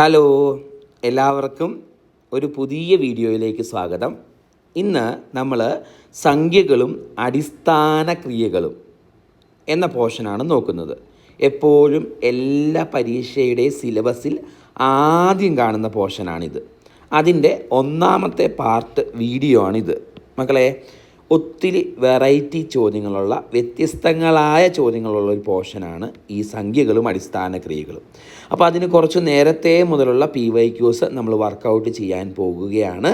Hello എല്ലാവർക്കും ഒരു പുതിയ വീഡിയോയിലേക്ക് സ്വാഗതം. ഇന്ന് നമ്മൾ സംഖ്യകളും അടിസ്ഥാന ക്രിയകളും എന്ന പോർഷനാണ് നോക്കുന്നത്. എപ്പോഴും എല്ലാ പരീക്ഷയുടെ സിലബസിൽ ആദ്യം കാണുന്ന പോർഷനാണിത്. അതിന്റെ ഒന്നാമത്തെ പാർട്ട് വീഡിയോ ആണിത്. മക്കളെ ഒത്തിരി വെറൈറ്റി ചോദ്യങ്ങളുള്ള വ്യത്യസ്തങ്ങളായ ചോദ്യങ്ങളുള്ള ഒരു പോർഷനാണ് ഈ സംഖ്യകളും അടിസ്ഥാന ക്രിയകളും. അപ്പോൾ അതിന് കുറച്ച് നേരത്തെ മുതലുള്ള പി വൈ ക്യൂസ് നമ്മൾ വർക്കൗട്ട് ചെയ്യാൻ പോകുകയാണ്.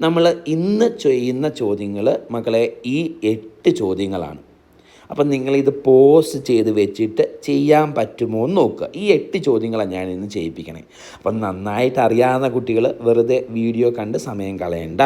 നമ്മൾ ഇന്ന് ചെയ്യുന്ന ചോദ്യങ്ങൾ മക്കളെ ഈ എട്ട് ചോദ്യങ്ങളാണ്. അപ്പം നിങ്ങളിത് പോസ്റ്റ് ചെയ്ത് വെച്ചിട്ട് ചെയ്യാൻ പറ്റുമോ എന്ന് നോക്കുക. ഈ എട്ട് ചോദ്യങ്ങളാണ് ഞാൻ ഇന്ന് ചെയ്യിപ്പിക്കണേ. അപ്പം നന്നായിട്ട് അറിയാവുന്ന കുട്ടികൾ വെറുതെ വീഡിയോ കണ്ട് സമയം കളയണ്ട.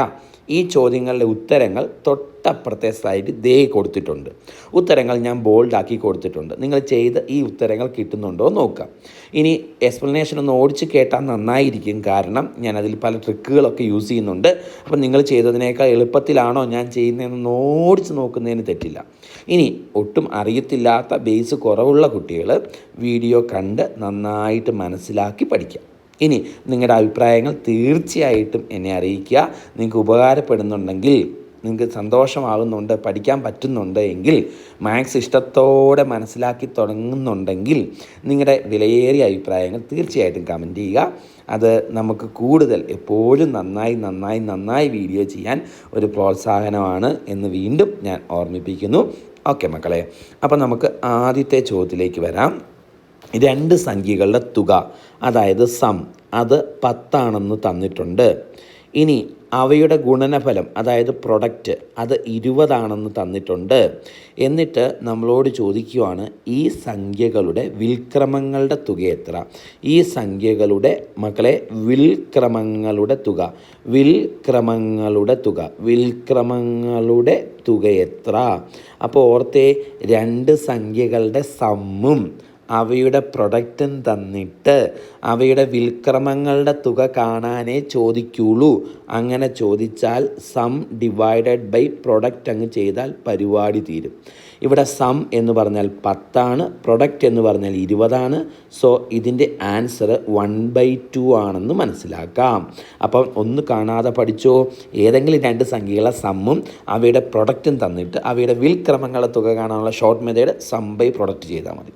ഈ ചോദ്യങ്ങളുടെ ഉത്തരങ്ങൾ തൊട്ടപ്പുറത്തെ സൈഡിൽ ദേ കൊടുത്തിട്ടുണ്ട്. ഉത്തരങ്ങൾ ഞാൻ ബോൾഡാക്കി കൊടുത്തിട്ടുണ്ട്. നിങ്ങൾ ചെയ്ത ഈ ഉത്തരങ്ങൾ കിട്ടുന്നുണ്ടോ നോക്കുക. ഇനി എക്സ്പ്ലനേഷൻ ഒന്ന് ഓടിച്ച് കേട്ടാൽ നന്നായിരിക്കും. കാരണം ഞാൻ അതിൽ പല ട്രിക്കുകളൊക്കെ യൂസ് ചെയ്യുന്നുണ്ട്. അപ്പം നിങ്ങൾ ചെയ്തതിനേക്കാൾ എളുപ്പത്തിലാണോ ഞാൻ ചെയ്യുന്നതെന്ന് ഓടിച്ച് നോക്കുന്നതിന് തെറ്റില്ല. ഇനി ഒട്ടും അറിയത്തില്ലാത്ത ബേസ് കുറവുള്ള കുട്ടികൾ വീഡിയോ കണ്ട് നന്നായിട്ട് മനസ്സിലാക്കി പഠിക്കാം. ഇനി നിങ്ങളുടെ അഭിപ്രായങ്ങൾ തീർച്ചയായിട്ടും എന്നെ അറിയിക്കുക. നിങ്ങൾക്ക് ഉപകാരപ്പെടുന്നുണ്ടെങ്കിൽ നിങ്ങൾക്ക് സന്തോഷമാകുന്നുണ്ട് പഠിക്കാൻ പറ്റുന്നുണ്ട് എങ്കിൽ മാത്സ് ഇഷ്ടത്തോടെ മനസ്സിലാക്കി തുടങ്ങുന്നുണ്ടെങ്കിൽ നിങ്ങളുടെ വിലയേറിയ അഭിപ്രായങ്ങൾ തീർച്ചയായിട്ടും കമന്റ് ചെയ്യുക. അത് നമുക്ക് കൂടുതൽ എപ്പോഴും നന്നായി നന്നായി നന്നായി വീഡിയോ ചെയ്യാൻ ഒരു പ്രോത്സാഹനമാണ് എന്ന് വീണ്ടും ഞാൻ ഓർമ്മിപ്പിക്കുന്നു. ഓക്കെ മക്കളെ അപ്പോൾ നമുക്ക് ആദ്യത്തെ ചോദ്യത്തിലേക്ക് വരാം. രണ്ട് സംഖ്യകളുടെ തുക അതായത് സം അത് പത്താണെന്ന് തന്നിട്ടുണ്ട്. ഇനി അവയുടെ ഗുണനഫലം അതായത് പ്രൊഡക്റ്റ് അത് ഇരുപതാണെന്ന് തന്നിട്ടുണ്ട്. എന്നിട്ട് നമ്മളോട് ചോദിക്കുവാണ് ഈ സംഖ്യകളുടെ വിൽക്രമങ്ങളുടെ തുക എത്ര? ഈ സംഖ്യകളുടെ മക്കളെ വിൽക്രമങ്ങളുടെ തുക. വിൽക്രമങ്ങളുടെ തുക. വിൽക്രമങ്ങളുടെ തുക എത്ര? അപ്പോൾ ഓർത്തേ രണ്ട് സംഖ്യകളുടെ സമ്മും അവയുടെ പ്രൊഡക്റ്റും തന്നിട്ട് അവയുടെ വിൽക്രമങ്ങളുടെ തുക കാണാനേ ചോദിക്കുള്ളൂ. അങ്ങനെ ചോദിച്ചാൽ സം ഡിവൈഡഡ് ബൈ പ്രൊഡക്റ്റ് അങ്ങ് ചെയ്താൽ പരിപാടി തീരും. ഇവിടെ സം എന്ന് പറഞ്ഞാൽ പത്താണ് പ്രൊഡക്റ്റ് എന്ന് പറഞ്ഞാൽ ഇരുപതാണ്. സോ ഇതിന്റെ ആൻസർ വൺ ബൈ ടു ആണെന്ന് മനസ്സിലാക്കാം. അപ്പം ഒന്ന് കാണാതെ പഠിച്ചോ. ഏതെങ്കിലും രണ്ട് സംഖ്യകളെ സമ്മും അവയുടെ പ്രൊഡക്റ്റും തന്നിട്ട് അവയുടെ വിൽക്രമങ്ങളുടെ തുക കാണാനുള്ള short method sum by product ചെയ്താൽ മതി.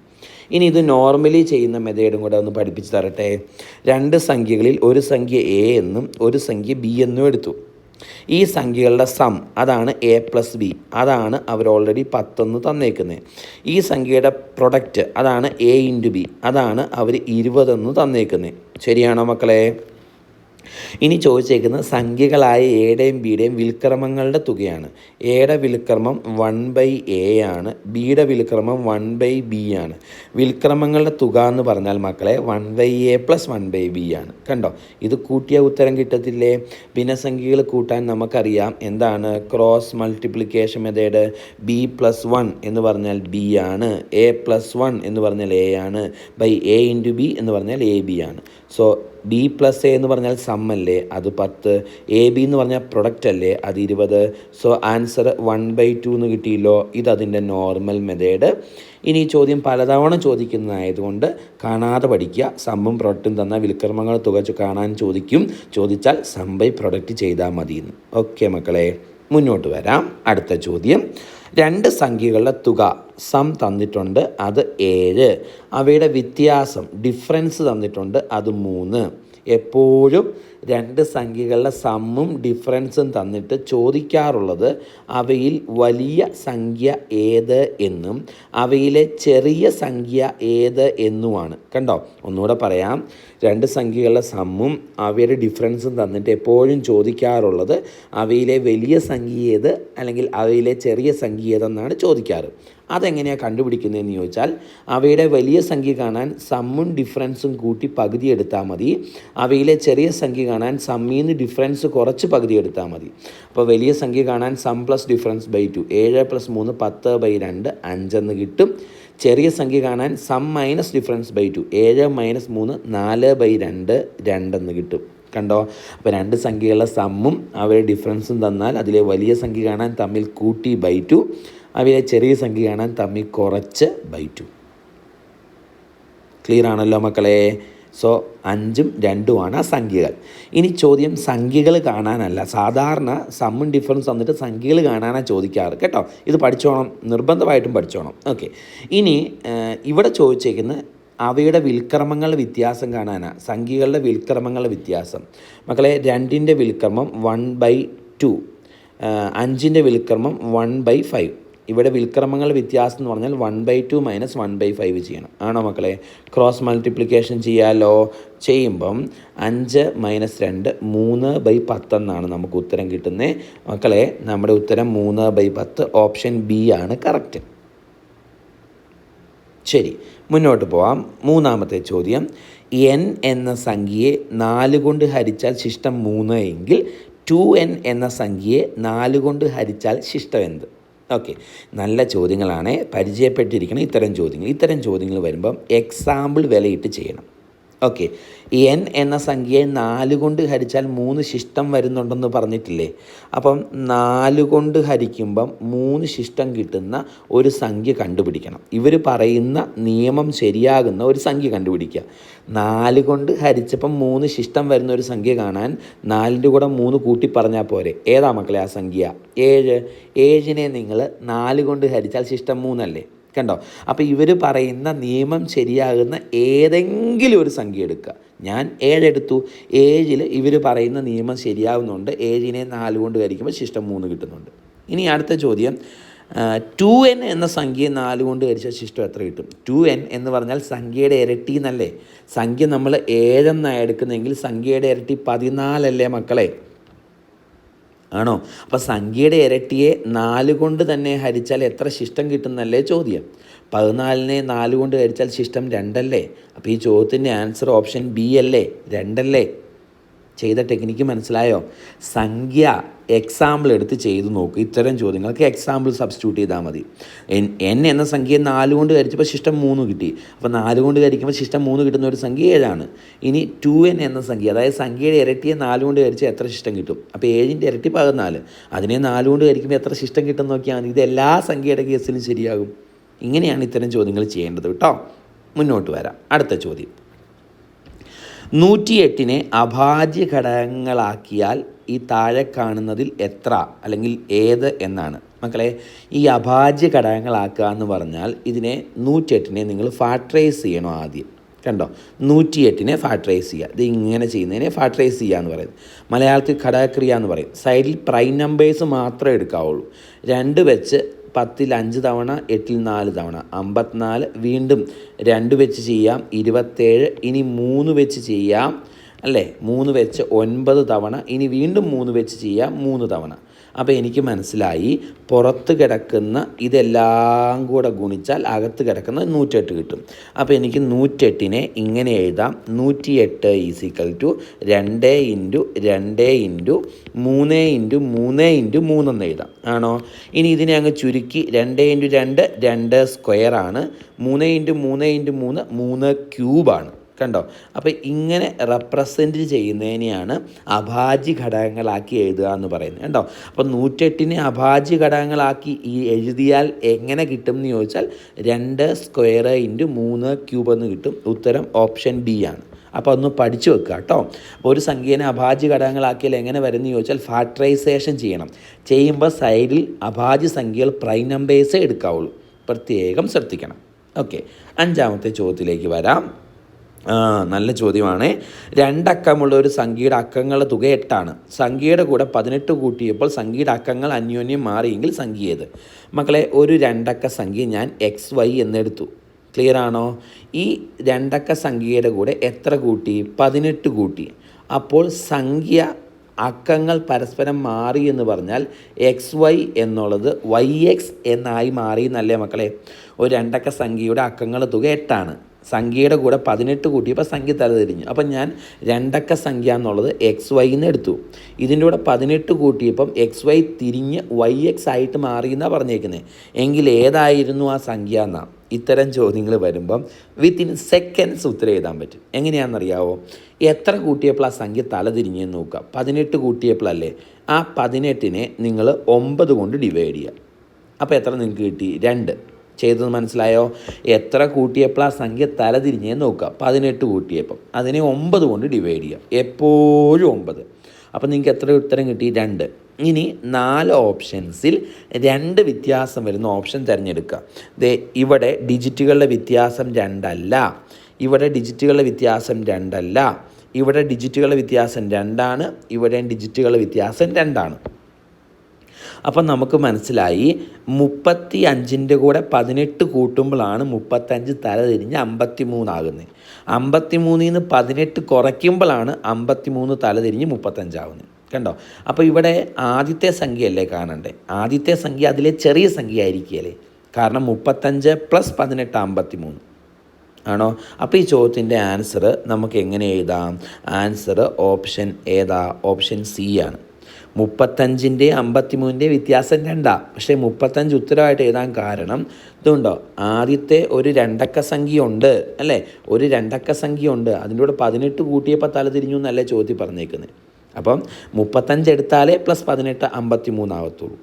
ഇനി ഇത് നോർമലി ചെയ്യുന്ന മെതേഡും കൂടെ ഒന്ന് പഠിപ്പിച്ച് തരട്ടെ. രണ്ട് സംഖ്യകളിൽ ഒരു സംഖ്യ എ എന്നും ഒരു സംഖ്യ ബി എന്നും എടുത്തു. ഈ സംഖ്യകളുടെ സം അതാണ് എ പ്ലസ് ബി അതാണ് അവർ ഓൾറെഡി പത്തെന്ന് തന്നേക്കുന്നത് ഈ സംഖ്യയുടെ പ്രൊഡക്റ്റ് അതാണ് എ ഇന്റു ബി അതാണ് അവർ ഇരുപതെന്ന് തന്നേക്കുന്നത് ശരിയാണോ മക്കളെ? ഇനി ചോദിച്ചേക്കുന്നത് സംഖ്യകളായ എയുടെയും ബിയുടെയും വിൽക്രമങ്ങളുടെ തുകയാണ്. എയുടെ വിൽക്രമം വൺ ബൈ എ ആണ്. ബിയുടെ വിൽക്രമം വൺ ബൈ ബി ആണ്. വിൽക്രമങ്ങളുടെ തുക എന്ന് പറഞ്ഞാൽ മക്കളെ one by A plus one by B ആണ്. കണ്ടോ? ഇത് കൂട്ടിയ ഉത്തരം കിട്ടത്തില്ലേ? ഭിന്നസംഖ്യകൾ കൂട്ടാൻ നമുക്കറിയാം എന്താണ്? Cross multiplication method B plus one എന്ന് പറഞ്ഞാൽ ബി ആണ്. എ പ്ലസ് വൺ എന്ന് പറഞ്ഞാൽ എ ആണ്. ബൈ എ ഇന്റു ബി എന്ന് പറഞ്ഞാൽ എ ബി ആണ്. സോ ബി പ്ലസ് എ എന്ന് പറഞ്ഞാൽ സം അല്ലേ? അത് പത്ത്. എ ബി എന്ന് പറഞ്ഞാൽ പ്രൊഡക്റ്റ് അല്ലേ? അത് ഇരുപത്. So answer one by two എന്ന് കിട്ടിയില്ലോ. ഇത് അതിന്റെ നോർമൽ മെത്തേഡ് ഇനി ഈ ചോദ്യം പലതവണ ചോദിക്കുന്നതായതുകൊണ്ട് കാണാതെ പഠിക്കുക. സമ്മും പ്രൊഡക്റ്റും തന്ന വിൽക്രമങ്ങൾ തുക കാണാൻ ചോദിക്കും. ചോദിച്ചാൽ സം ബൈ പ്രൊഡക്റ്റ് ചെയ്താൽ മതി ഓക്കെ മക്കളെ. മുന്നോട്ട് വരാം. അടുത്ത ചോദ്യം. രണ്ട് സംഖ്യകളുടെ തുക സം തന്നിട്ടുണ്ട് അത് ഏഴ്. അവയുടെ വ്യത്യാസം ഡിഫറൻസ് തന്നിട്ടുണ്ട് അത് മൂന്ന്. എപ്പോഴും രണ്ട് സംഖ്യകളുടെ സമ്മും ഡിഫറൻസും തന്നിട്ട് ചോദിക്കാറുള്ളത് അവയിൽ വലിയ സംഖ്യ ഏത് എന്നും അവയിലെ ചെറിയ സംഖ്യ ഏത് എന്നുമാണ്. കണ്ടോ? ഒന്നുകൂടെ പറയാം. രണ്ട് സംഖ്യകളുടെ സമ്മും അവയുടെ ഡിഫറൻസും തന്നിട്ട് എപ്പോഴും ചോദിക്കാറുള്ളത് അവയിലെ വലിയ സംഖ്യ ഏത് അല്ലെങ്കിൽ അവയിലെ ചെറിയ സംഖ്യ ഏതെന്നാണ് ചോദിക്കാറ്. അതെങ്ങനെയാണ് കണ്ടുപിടിക്കുന്നതെന്ന് ചോദിച്ചാൽ അവയുടെ വലിയ സംഖ്യ കാണാൻ സമ്മും ഡിഫറൻസും കൂട്ടി പകുതി എടുത്താൽ മതി. അവയിലെ ചെറിയ സംഖ്യ കാണാൻ സമ്മിൽ നിന്ന് ഡിഫറൻസ് കുറച്ച് പകുതി എടുത്താൽ മതി. അപ്പോൾ വലിയ സംഖ്യ കാണാൻ sum plus difference by two ഏഴ് പ്ലസ് മൂന്ന് പത്ത് ബൈ രണ്ട് അഞ്ചെന്ന് കിട്ടും. ചെറിയ സംഖ്യ കാണാൻ sum minus difference by two ഏഴ് മൈനസ് മൂന്ന് നാല് ബൈ രണ്ട് രണ്ടെന്ന് കിട്ടും. കണ്ടോ? അപ്പോൾ രണ്ട് സംഖ്യകളുടെ സമ്മും അവരുടെ ഡിഫറൻസും തന്നാൽ അതിലെ വലിയ സംഖ്യ കാണാൻ തമ്മിൽ കൂട്ടി ബൈ ടു അവയിലെ ചെറിയ സംഖ്യ കാണാൻ തമ്മിൽ കുറച്ച് ബൈ ടു ക്ലിയർ ആണല്ലോ മക്കളെ? സോ അഞ്ചും രണ്ടുമാണ് ആ സംഖ്യകൾ. ഇനി ചോദ്യം സംഖ്യകൾ കാണാനല്ല. സാധാരണ സമ്മും ഡിഫറൻസ് വന്നിട്ട് സംഖ്യകൾ കാണാനാണ് ചോദിക്കാറ്. കേട്ടോ? ഇത് പഠിച്ചോണം. നിർബന്ധമായിട്ടും പഠിച്ചോണം. ഓക്കെ ഇനി ഇവിടെ ചോദിച്ചേക്കുന്ന അവയുടെ വിൽക്രമങ്ങൾ വ്യത്യാസം കാണാനാണ് സംഖ്യകളുടെ വിൽക്രമങ്ങളുടെ വ്യത്യാസം. മക്കളെ രണ്ടിന്റെ വിൽക്രമം വൺ ബൈ ടു അഞ്ചിന്റെ വിൽക്രമം വൺ ബൈ ഫൈവ് ഇവിടെ വിൽക്രമങ്ങൾ വ്യത്യാസം എന്ന് പറഞ്ഞാൽ one by two minus one by five ചെയ്യണം. ആണോ മക്കളെ? ക്രോസ് മൾട്ടിപ്ലിക്കേഷൻ ചെയ്യാലോ? ചെയ്യുമ്പം അഞ്ച് മൈനസ് രണ്ട് മൂന്ന് ബൈ പത്തെന്നാണ് നമുക്ക് ഉത്തരം കിട്ടുന്നത് മക്കളെ നമ്മുടെ ഉത്തരം മൂന്ന് ബൈ പത്ത് ഓപ്ഷൻ ബി ആണ് കറക്റ്റ് ശരി മുന്നോട്ട് പോവാം. മൂന്നാമത്തെ ചോദ്യം. എൻ എന്ന സംഖ്യയെ നാല് കൊണ്ട് ഹരിച്ചാൽ ശിഷ്ടം മൂന്ന് എങ്കിൽ ടു എൻ എന്ന സംഖ്യയെ നാല് കൊണ്ട് ഹരിച്ചാൽ ശിഷ്ടം എന്ത്? ഓക്കെ നല്ല ചോദ്യങ്ങളാണ്. പരിചയപ്പെട്ടിരിക്കണം ഇത്തരം ചോദ്യങ്ങൾ. ഇത്തരം ചോദ്യങ്ങൾ വരുമ്പം എക്സാമ്പിൾ വിലയിട്ട് ചെയ്യണം. ഓക്കെ എൻ എന്ന സംഖ്യയെ നാല് കൊണ്ട് ഹരിച്ചാൽ മൂന്ന് ശിഷ്ടം വരുന്നുണ്ടെന്ന് പറഞ്ഞിട്ടില്ലേ? അപ്പം നാല് കൊണ്ട് ഹരിക്കുമ്പം മൂന്ന് ശിഷ്ടം കിട്ടുന്ന ഒരു സംഖ്യ കണ്ടുപിടിക്കണം. ഇവർ പറയുന്ന നിയമം ശരിയാകുന്ന ഒരു സംഖ്യ കണ്ടുപിടിക്കുക. നാല് കൊണ്ട് ഹരിച്ചപ്പം മൂന്ന് ശിഷ്ടം വരുന്ന ഒരു സംഖ്യ കാണാൻ നാലിന്റെ കൂടെ മൂന്ന് കൂട്ടി പറഞ്ഞാൽ പോരെ. ഏതാ മക്കളെ ആ സംഖ്യ? ഏഴ്. ഏഴിനെ നിങ്ങൾ നാല് കൊണ്ട് ഹരിച്ചാൽ ശിഷ്ടം മൂന്നല്ലേ? കണ്ടോ അപ്പോൾ ഇവർ പറയുന്ന നിയമം ശരിയാകുന്ന ഏതെങ്കിലും ഒരു സംഖ്യ എടുക്കുക. ഞാൻ ഏഴെടുത്തു ഏഴിൽ ഇവർ പറയുന്ന നിയമം ശരിയാവുന്നുണ്ട്. ഏഴിനെ നാല് കൊണ്ട് ഹരിക്കുമ്പോൾ ശിഷ്ടം മൂന്ന് കിട്ടുന്നുണ്ട്. ഇനി അടുത്ത ചോദ്യം. ടു എൻ എന്ന സംഖ്യ നാല് കൊണ്ട് ഹരിച്ചാൽ ശിഷ്ടം എത്ര കിട്ടും? ടു എൻ എന്ന് പറഞ്ഞാൽ സംഖ്യയുടെ ഇരട്ടി എന്നല്ലേ? സംഖ്യ നമ്മൾ ഏഴെന്നാണ് എടുക്കുന്നതെങ്കിൽ സംഖ്യയുടെ ഇരട്ടി പതിനാലല്ലേ മക്കളെ? ആണോ? അപ്പോൾ സംഖ്യയുടെ ഇരട്ടിയെ നാല് കൊണ്ട് തന്നെ ഹരിച്ചാൽ എത്ര ശിഷ്ടം കിട്ടുന്നല്ലേ ചോദ്യം? പതിനാലിനെ നാല് കൊണ്ട് ഹരിച്ചാൽ ശിഷ്ടം രണ്ടല്ലേ? അപ്പോൾ ഈ ചോദ്യത്തിന്റെ ആൻസർ ഓപ്ഷൻ ബി അല്ലേ? രണ്ടല്ലേ? ചെയ്ത ടെക്നിക്ക് മനസ്സിലായോ? സംഖ്യ എക്സാമ്പിൾ എടുത്ത് ചെയ്ത് നോക്കുക ഇത്തരം ചോദ്യങ്ങൾക്ക് എക്സാമ്പിൾ സബ്സ്റ്റിറ്റ്യൂട്ട് ചെയ്താൽ മതി. എൻ എന്ന സംഖ്യ നാല് കൊണ്ട് ഹരിച്ചപ്പോൾ ശിഷ്ടം മൂന്ന് കിട്ടി. അപ്പോൾ നാല് കൊണ്ട് ഹരിക്കുമ്പോൾ ശിഷ്ടം മൂന്ന് കിട്ടുന്ന ഒരു സംഖ്യ ഏഴാണ് ഇനി ടു എൻ എന്ന സംഖ്യ അതായത് സംഖ്യയുടെ ഇരട്ടിയെ നാല് കൊണ്ട് ഹരിച്ചാൽ എത്ര ശിഷ്ടം കിട്ടും? അപ്പോൾ ഏഴിന്റെ ഇരട്ടി പതിനാല്. അതിനെ നാല് കൊണ്ട് ഹരിക്കുമ്പോൾ എത്ര ശിഷ്ടം കിട്ടും നോക്കിയാൽ മതി. ഇത് എല്ലാ സംഖ്യയുടെ കേസിലും ശരിയാകും. ഇങ്ങനെയാണ് ഇത്തരം ചോദ്യങ്ങൾ ചെയ്യേണ്ടത് കേട്ടോ. മുന്നോട്ട് വരാം. അടുത്ത ചോദ്യം. നൂറ്റിയെട്ടിനെ അഭാജ്യ ഘടകങ്ങളാക്കിയാൽ ഈ താഴെ കാണുന്നതിൽ എത്ര അല്ലെങ്കിൽ ഏത് എന്നാണ്. മക്കളെ ഈ അഭാജ്യ ഘടകങ്ങളാക്കുക എന്ന് പറഞ്ഞാൽ ഇതിനെ നൂറ്റിയെട്ടിനെ നിങ്ങൾ ഫാട്രൈസ് ചെയ്യണം ആദ്യം. കണ്ടോ? നൂറ്റിയെട്ടിനെ ഫാട്രൈസ് ചെയ്യുക. ഇത് ഇങ്ങനെ ചെയ്യുന്നതിനെ ഫാട്രൈസ് ചെയ്യുക എന്ന് പറയുന്നത്. മലയാളത്തിൽ ഘടകക്രിയ എന്ന് പറയും. സൈഡിൽ പ്രൈം നമ്പേഴ്സ് മാത്രമേ എടുക്കാവുള്ളൂ. രണ്ട് വെച്ച് പത്തിൽ അഞ്ച് തവണ എട്ടിൽ നാല് തവണ. അമ്പത്തിനാല് വീണ്ടും രണ്ട് വെച്ച് ചെയ്യാം. ഇരുപത്തേഴ് ഇനി മൂന്ന് വെച്ച് ചെയ്യാം. അല്ലേ? മൂന്ന് വെച്ച് ഒൻപത് തവണ. ഇനി വീണ്ടും മൂന്ന് വെച്ച് ചെയ്യാം. മൂന്ന് തവണ. അപ്പോൾ എനിക്ക് മനസ്സിലായി പുറത്ത് കിടക്കുന്ന ഇതെല്ലാം കൂടെ ഗുണിച്ചാൽ അകത്ത് കിടക്കുന്ന നൂറ്റെട്ട് കിട്ടും. അപ്പോൾ എനിക്ക് നൂറ്റെട്ടിനെ ഇങ്ങനെ എഴുതാം. നൂറ്റിയെട്ട് ഈസിക്കൽ ടു രണ്ട് ഇന്റു രണ്ട് ഇന്റു മൂന്ന് ഇന്റു മൂന്ന് ഇന്റു മൂന്നെന്ന് എഴുതാം. ആണോ? ഇനി ഇതിനെ അങ്ങ് ചുരുക്കി രണ്ട് ഇന്റു രണ്ട് രണ്ട് സ്ക്വയറാണ് മൂന്ന് ഇന്റു മൂന്ന് ഇന്റു മൂന്ന് മൂന്ന് ക്യൂബാണ് കണ്ടോ? അപ്പോൾ ഇങ്ങനെ റെപ്രസെന്റ് ചെയ്യുന്നതിനെയാണ് അഭാജ്യ ഘടകങ്ങളാക്കി എഴുതുക എന്ന് പറയുന്നത്. കണ്ടോ? അപ്പോൾ നൂറ്റെട്ടിനെ അഭാജ്യ ഘടകങ്ങളാക്കി ഈ എഴുതിയാൽ എങ്ങനെ കിട്ടും എന്ന് ചോദിച്ചാൽ രണ്ട് സ്ക്വയർ ഇന്റു മൂന്ന് ക്യൂബ് എന്ന് കിട്ടും. ഉത്തരം ഓപ്ഷൻ ബി ആണ്. അപ്പോൾ ഒന്ന് പഠിച്ചു വെക്കുക കേട്ടോ. അപ്പോൾ ഒരു സംഖ്യേനെ അഭാജ്യ ഘടകങ്ങളാക്കിയാൽ എങ്ങനെ വരുമെന്ന് ചോദിച്ചാൽ ഫാക്ടറൈസേഷൻ ചെയ്യണം. ചെയ്യുമ്പോൾ സൈഡിൽ അഭാജ്യ സംഖ്യകൾ പ്രൈം നമ്പേഴ്സേ എടുക്കാവുള്ളൂ. പ്രത്യേകം ശ്രദ്ധിക്കണം. ഓക്കെ അഞ്ചാമത്തെ ചോദ്യത്തിലേക്ക് വരാം. നല്ല ചോദ്യമാണ്. രണ്ടക്കമുള്ള ഒരു സംഖ്യയുടെ അക്കങ്ങളുടെ തുക എട്ടാണ്. സംഖ്യയുടെ കൂടെ പതിനെട്ട് കൂട്ടിയപ്പോൾ സംഖ്യയുടെ അക്കങ്ങൾ അന്യോന്യം മാറിയെങ്കിൽ സംഖ്യ ഏത്? മക്കളെ ഒരു രണ്ടക്ക സംഖ്യ ഞാൻ എക്സ് വൈ എന്നെടുത്തു. ക്ലിയർ ആണോ? ഈ രണ്ടക്ക സംഖ്യയുടെ കൂടെ എത്ര കൂട്ടി? പതിനെട്ട് കൂട്ടി. അപ്പോൾ സംഖ്യ അക്കങ്ങൾ പരസ്പരം മാറി എന്ന് പറഞ്ഞാൽ എക്സ് വൈ എന്നുള്ളത് വൈ എക്സ് എന്നായി മാറി എന്നല്ലേ മക്കളെ? ഒരു രണ്ടക്ക സംഖ്യയുടെ അക്കങ്ങൾ തുക എട്ടാണ്. സംഖ്യയുടെ കൂടെ പതിനെട്ട് കൂട്ടിയപ്പോൾ സംഖ്യ തലതിരിഞ്ഞു. അപ്പം ഞാൻ രണ്ടക്ക സംഖ്യ എന്നുള്ളത് എക്സ് വൈ എന്ന് എടുത്തു. ഇതിന്റെ കൂടെ പതിനെട്ട് കൂട്ടിയപ്പം എക്സ് വൈ തിരിഞ്ഞ് വൈ എക്സ് ആയിട്ട് മാറി എന്നാണ് പറഞ്ഞേക്കുന്നത് എങ്കിൽ ഏതായിരുന്നു ആ സംഖ്യ എന്നാ? ഇത്തരം ചോദ്യങ്ങൾ വരുമ്പം വിത്തിൻ സെക്കൻഡ്സ് ഉത്തരം എഴുതാൻ പറ്റും. എങ്ങനെയാണെന്നറിയാവോ? എത്ര കൂട്ടിയപ്പോൾ ആ സംഖ്യ തലതിരിഞ്ഞെന്ന് നോക്കുക. പതിനെട്ട് കൂട്ടിയപ്പോഴല്ലേ ആ പതിനെട്ടിനെ നിങ്ങൾ ഒമ്പത് കൊണ്ട് ഡിവൈഡ് ചെയ്യുക. അപ്പോൾ എത്ര നിങ്ങൾക്ക് കിട്ടി? രണ്ട്. ചെയ്തത് മനസ്സിലായോ? എത്ര കൂട്ടിയപ്പോൾ ആ സംഖ്യ തലതിരിഞ്ഞേ നോക്കുക. പതിനെട്ട് കൂട്ടിയപ്പം. അതിനെ ഒമ്പത് കൊണ്ട് ഡിവൈഡ് ചെയ്യാം. എപ്പോഴും ഒമ്പത്. അപ്പം നിങ്ങൾക്ക് എത്ര ഉത്തരം കിട്ടി? രണ്ട്. ഇനി നാല് ഓപ്ഷൻസിൽ രണ്ട് വ്യത്യാസം വരുന്ന ഓപ്ഷൻ തിരഞ്ഞെടുക്കുക. ദേ ഇവിടെ ഡിജിറ്റുകളുടെ വ്യത്യാസം രണ്ടല്ല. ഇവിടെ ഡിജിറ്റുകളുടെ വ്യത്യാസം രണ്ടല്ല. ഇവിടെ ഡിജിറ്റുകളുടെ വ്യത്യാസം രണ്ടാണ്. ഇവിടെ ഡിജിറ്റുകളുടെ വ്യത്യാസം രണ്ടാണ്. അപ്പം നമുക്ക് മനസ്സിലായി മുപ്പത്തി അഞ്ചിന്റെ കൂടെ പതിനെട്ട് കൂട്ടുമ്പോഴാണ് മുപ്പത്തഞ്ച് തല തിരിഞ്ഞ് അമ്പത്തി മൂന്നാകുന്നത് അമ്പത്തി മൂന്നിൽ നിന്ന് പതിനെട്ട് കുറയ്ക്കുമ്പോഴാണ് അമ്പത്തി മൂന്ന് തല തിരിഞ്ഞ് മുപ്പത്തഞ്ചാവുന്നത് കണ്ടോ? അപ്പോൾ ഇവിടെ ആദ്യത്തെ സംഖ്യയല്ലേ കാണണ്ടേ? ആദ്യത്തെ സംഖ്യ അതിലെ ചെറിയ സംഖ്യ ആയിരിക്കുകയല്ലേ കാരണം മുപ്പത്തഞ്ച് പ്ലസ് പതിനെട്ട് അമ്പത്തി മൂന്ന് ആണോ? അപ്പോൾ ഈ ചോദ്യത്തിന്റെ ആൻസർ നമുക്ക് എങ്ങനെ എഴുതാം? ആൻസർ ഓപ്ഷൻ ഏതാ? ഓപ്ഷൻ സി ആണ്. മുപ്പത്തഞ്ചിന്റെ അമ്പത്തിമൂന്നിന്റെ വ്യത്യാസം രണ്ടാ. പക്ഷേ മുപ്പത്തഞ്ച് ഉത്തരവായിട്ട് എഴുതാൻ കാരണം ഇതുണ്ടോ? ആദ്യത്തെ ഒരു രണ്ടക്ക സംഖ്യ ഉണ്ട് അല്ലേ? ഒരു രണ്ടക്ക സംഖ്യ ഉണ്ട് അതിന്റെ കൂടെ പതിനെട്ട് കൂട്ടിയപ്പോൾ തല തിരിഞ്ഞു എന്നല്ലേ ചോദ്യം പറഞ്ഞേക്കുന്നത് അപ്പം മുപ്പത്തഞ്ച് എടുത്താലേ പ്ലസ് പതിനെട്ട് അമ്പത്തി മൂന്നാവത്തുള്ളൂ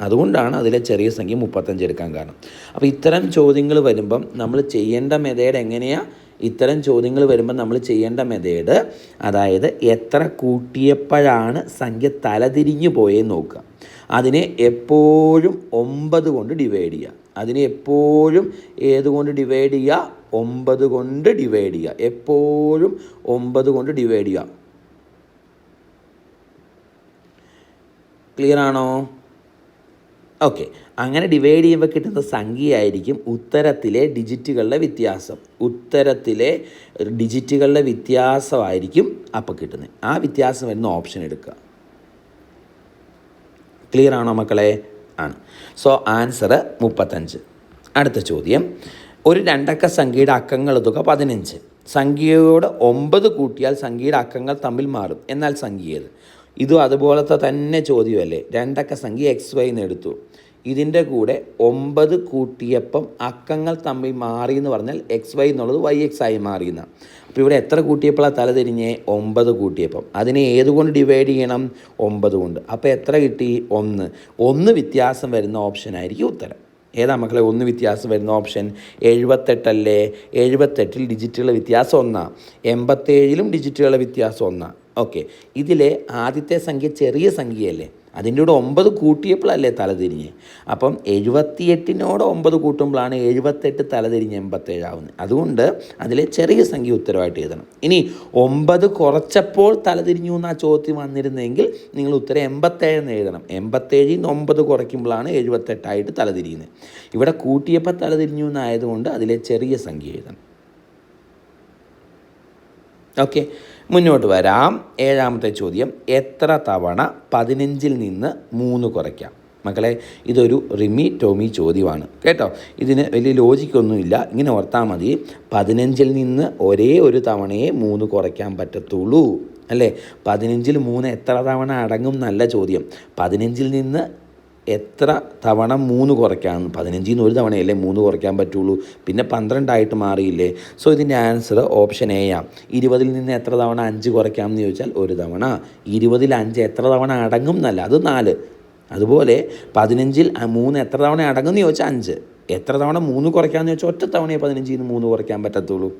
അതുകൊണ്ടാണ് അതിലെ ചെറിയ സംഖ്യ മുപ്പത്തഞ്ച് എടുക്കാൻ കാരണം. അപ്പോൾ ഇത്തരം ചോദ്യങ്ങൾ വരുമ്പം നമ്മൾ ചെയ്യേണ്ട മെതേഡ് എങ്ങനെയാണ് ഇത്തരം ചോദ്യങ്ങൾ വരുമ്പോൾ നമ്മൾ ചെയ്യേണ്ട മെതേഡ് അതായത് എത്ര കൂട്ടിയപ്പോഴാണ് സംഖ്യ തലതിരിഞ്ഞു പോയേ നോക്കുക. അതിനെ എപ്പോഴും ഒമ്പത് കൊണ്ട് ഡിവൈഡ് ചെയ്യുക. അതിനെ എപ്പോഴും ഏതുകൊണ്ട് ഡിവൈഡ് ചെയ്യുക? ഒമ്പത് കൊണ്ട് ഡിവൈഡ് ചെയ്യുക. എപ്പോഴും ഒമ്പത് കൊണ്ട് ഡിവൈഡ് ചെയ്യുക. ക്ലിയർ ആണോ? ഓക്കെ അങ്ങനെ ഡിവൈഡ് ചെയ്യുമ്പോൾ കിട്ടുന്ന സംഖ്യയായിരിക്കും ഉത്തരത്തിലെ ഡിജിറ്റുകളുടെ വ്യത്യാസം. ഉത്തരത്തിലെ ഡിജിറ്റുകളുടെ വ്യത്യാസമായിരിക്കും അപ്പോൾ കിട്ടുന്നത്. ആ വ്യത്യാസം വരുന്ന ഓപ്ഷൻ എടുക്കുക. ക്ലിയർ ആണോ മക്കളെ? ആണ്. സോ ആൻസർ മുപ്പത്തഞ്ച്. അടുത്ത ചോദ്യം. ഒരു രണ്ടക്ക സംഖ്യയുടെ അക്കങ്ങൾ തുക പതിനഞ്ച്. സംഖ്യയോട് ഒമ്പത് കൂട്ടിയാൽ സംഖ്യയുടെ അക്കങ്ങൾ തമ്മിൽ മാറും. എന്നാൽ സംഖ്യ ഏത്? ഇതും അതുപോലത്തെ തന്നെ ചോദ്യമല്ലേ? രണ്ടക്ക സംഖ്യ എക്സ് വൈ എന്ന് എടുത്തു. ഇതിന്റെ കൂടെ ഒമ്പത് കൂട്ടിയപ്പം അക്കങ്ങൾ തമ്മിൽ മാറി എന്ന് പറഞ്ഞാൽ എക്സ് വൈ എന്നുള്ളത് വൈ എക്സ് ആയി മാറിയെന്ന അപ്പോൾ ഇവിടെ എത്ര കൂട്ടിയപ്പോഴാണ് തല തിരിഞ്ഞേ? ഒമ്പത് കൂട്ടിയപ്പം. അതിനെ ഏതുകൊണ്ട് ഡിവൈഡ് ചെയ്യണം? ഒമ്പത് കൊണ്ട്. അപ്പോൾ എത്ര കിട്ടി? ഒന്ന്. ഒന്ന് വ്യത്യാസം വരുന്ന ഓപ്ഷനായിരിക്കും ഉത്തരം. ഏതാ മക്കളെ? ഒന്ന് വ്യത്യാസം വരുന്ന ഓപ്ഷൻ എഴുപത്തെട്ടല്ലേ? എഴുപത്തെട്ടിൽ ഡിജിറ്റുകളുടെ വ്യത്യാസം ഒന്നാണ് എൺപത്തേഴിലും ഡിജിറ്റുകളുടെ വ്യത്യാസം ഒന്നാണ് ഓക്കെ. ഇതിലെ ആദ്യത്തെ സംഖ്യ ചെറിയ സംഖ്യയല്ലേ? അതിന്റെ കൂടെ ഒമ്പത് കൂട്ടിയപ്പോഴല്ലേ തലതിരിഞ്ഞ് അപ്പം എഴുപത്തിയെട്ടിനോട് ഒമ്പത് കൂട്ടുമ്പോഴാണ് എഴുപത്തെട്ട് തലതിരിഞ്ഞ് എൺപത്തേഴാവുന്നത് അതുകൊണ്ട് അതിലെ ചെറിയ സംഖ്യ ഉത്തരവായിട്ട് എഴുതണം. ഇനി ഒമ്പത് കുറച്ചപ്പോൾ തലതിരിഞ്ഞു എന്നാ ചോദ്യം വന്നിരുന്നെങ്കിൽ നിങ്ങൾ ഉത്തരം എൺപത്തേഴെന്ന് എഴുതണം. എൺപത്തേഴിൽ നിന്ന് ഒമ്പത് കുറയ്ക്കുമ്പോഴാണ് എഴുപത്തെട്ടായിട്ട് തലതിരിയുന്നത് ഇവിടെ കൂട്ടിയപ്പോൾ തലതിരിഞ്ഞു എന്നായതുകൊണ്ട് അതിലെ ചെറിയ സംഖ്യ എഴുതണം. ഓക്കെ. മുന്നോട്ട് വരാം. ഏഴാമത്തെ ചോദ്യം എത്ര തവണ പതിനഞ്ചിൽ നിന്ന് മൂന്ന് കുറയ്ക്കാം? മക്കളെ ഇതൊരു റിമി ടോമി ചോദ്യമാണ്. കേട്ടോ? ഇതിന് വലിയ ലോജിക്കൊന്നുമില്ല ഇങ്ങനെ ഓർത്താൽ മതി. പതിനഞ്ചിൽ നിന്ന് ഒരേ ഒരു തവണയെ മൂന്ന് കുറയ്ക്കാൻ പറ്റത്തുള്ളൂ. അല്ലേ? പതിനഞ്ചിൽ മൂന്ന് എത്ര തവണ അടങ്ങും നല്ല ചോദ്യം. പതിനഞ്ചിൽ നിന്ന് എത്ര തവണ മൂന്ന് കുറയ്ക്കാം പതിനഞ്ചിൽ നിന്ന് ഒരു തവണയല്ലേ മൂന്ന് കുറയ്ക്കാൻ പറ്റുള്ളൂ. പിന്നെ പന്ത്രണ്ടായിട്ട് മാറിയില്ലേ? സോ ഇതിന്റെ ആൻസർ ഓപ്ഷൻ എ ആണ് ഇരുപതിൽ നിന്ന് എത്ര തവണ അഞ്ച് കുറയ്ക്കാം എന്ന് ചോദിച്ചാൽ ഒരു തവണ. ഇരുപതിൽ അഞ്ച് എത്ര തവണ അടങ്ങും എന്നല്ല അത് നാല്. അതുപോലെ പതിനഞ്ചിൽ മൂന്ന് എത്ര തവണ അടങ്ങും എന്ന് ചോദിച്ചാൽ അഞ്ച്. എത്ര തവണ മൂന്ന് കുറയ്ക്കാമെന്ന് ചോദിച്ചാൽ ഒറ്റ തവണയെ പതിനഞ്ചിൽ നിന്ന് മൂന്ന് കുറയ്ക്കാൻ പറ്റത്തുള്ളൂ.